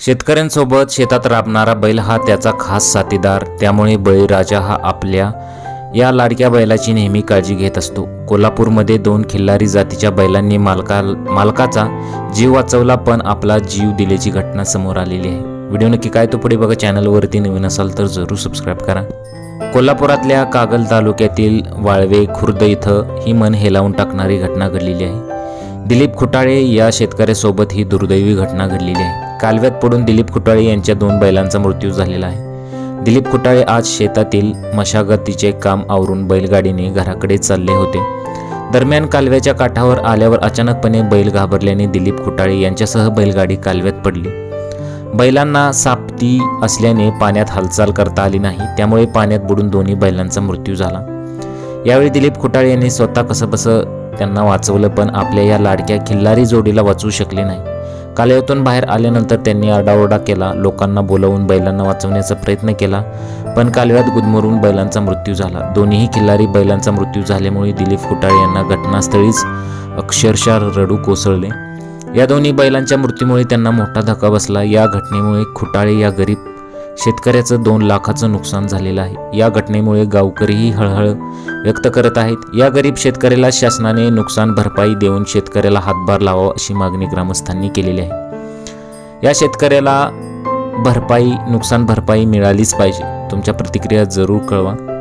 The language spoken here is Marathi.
शेतकऱ्यांसोबत शेतात राबणारा बैल हा त्याचा खास साथीदार. त्यामुळे बळीराजा हा आपल्या या लाडक्या बैलाची नेहमी काळजी घेत असतो. कोल्हापूरमध्ये दोन खिल्लारी जातीच्या बैलांनी मालका मालकाचा जीव वाचवला पण आपला जीव दिल्याची घटना समोर आलेली आहे. व्हिडिओ नक्की काय तो पुढे बघा. चॅनलवरती नवीन असाल तर जरूर सबस्क्राईब करा. कोल्हापुरातल्या कागल तालुक्यातील वाळवे खुर्द इथं ही मन हेलावून टाकणारी घटना घडलेली आहे. दिलीप खुटाळे या शेतकऱ्यासोबत ही दुर्दैवी घटना घडलेली आहे. कालव्यात पडून दिलीप खुटाळे यांच्या दोन बैलांचा मृत्यू झालेला आहे. दिलीप खुटाळे आज शेतातील मशागतीचे काम आवरून बैलगाडीने घराकडे चालले होते. दरम्यान कालव्याच्या काठावर आल्यावर अचानकपणे बैल घाबरल्याने दिलीप खुटाळे यांच्यासह बैलगाडी कालव्यात पडली. बैलांना सापती असल्याने पाण्यात हालचाल करता आली नाही त्यामुळे पाण्यात बुडून दोन्ही बैलांचा मृत्यू झाला. यावेळी दिलीप खुटाळे यांनी स्वतः कसं बसं त्यांना वाचवलं पण आपल्या या लाडक्या खिल्लारी जोडीला वाचवू शकले नाही. कालव्यातून बाहेर आल्यानंतर त्यांनी आरडाओरडा केला. लोकांना बोलवून बैलांना वाचवण्याचा प्रयत्न केला. पण कालव्यात गुदमरून बैलांचा मृत्यू झाला. दोन्हीही खिल्लारी बैलांचा मृत्यू झाल्यामुळे दिलीप खुटाळे यांना घटनास्थळीच अक्षरशः रडू कोसळले. या दोन्ही बैलांच्या मृत्यूमुळे त्यांना मोठा धक्का बसला. या घटनेमुळे खुटाळे या गरीब शेतकऱ्याचं दोन लाखाचं नुकसान झालेलं आहे. या घटनेमुळे गावकरीही हळहळ व्यक्त करत आहेत. या गरीब शेतकऱ्याला शासनाने नुकसान भरपाई देऊन शेतकऱ्याला हातभार लावावा अशी मागणी ग्रामस्थांनी केलेली आहे. या शेतकऱ्याला भरपाई नुकसान भरपाई मिळालीच पाहिजे. तुमच्या प्रतिक्रिया जरूर कळवा.